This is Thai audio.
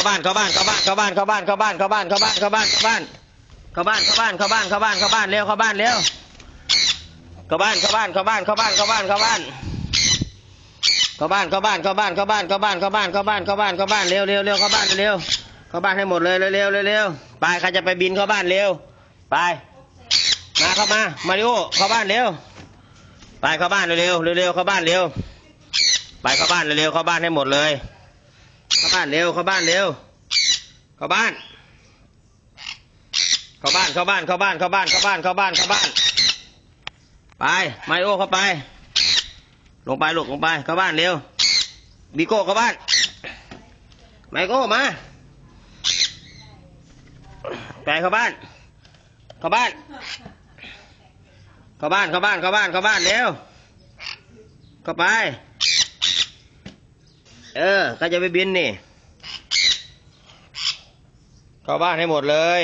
เข้าบ้านเข้าบ้านเข้าบ้านเข้าบ้านเข้าบ้านเข้าบ้านเข้าบ้านเข้าบ้านเข้าบ้านเข้าบ้านเข้าบ้านเข้าบ้านเข้าบ้านเข้าบ้านเข้าบ้านเร็วเข้าบ้านเร็วเข้าบ้านเข้าบ้านเข้าบ้านเข้าบ้านเข้าบ้านเข้าบ้านเข้าบ้านเข้าบ้านเข้าบ้านเข้าบ้านเข้าบ้านเข้าบ้านเข้าบ้านเข้าบ้านเข้าบ้านเร็วเร็วเร็วเข้าบ้านเร็วเข้าบ้านให้หมดเลยเร็วเร็วเร็วเร็วไปใครจะไปบินเข้าบ้านเร็วไปมาเข้ามามาริโอเข้าบ้านเร็วไปเข้าบ้านเร็วเร็วเร็วเข้าบ้านเร็วไปเข้าบ้านเร็วเข้าบ้านให้หมดเลย เข้าบ้านเร็ว เข้าบ้านเร็ว เข้าบ้าน เข้าบ้าน เข้าบ้าน เข้าบ้าน เข้าบ้าน เข้าบ้าน เข้าบ้าน เข้าบ้าน ไป ไมโอเข้าไป ลงไปลูกลงไป เข้าบ้านเร็ว บิโก้เข้าบ้าน ไมโก้มา ไปเข้าบ้าน เข้าบ้าน เข้าบ้าน เข้าบ้าน เข้าบ้าน เข้าบ้านเร็ว เข้าไป เออเขาจะไปบินนี่เข้าบ้านให้หมดเลย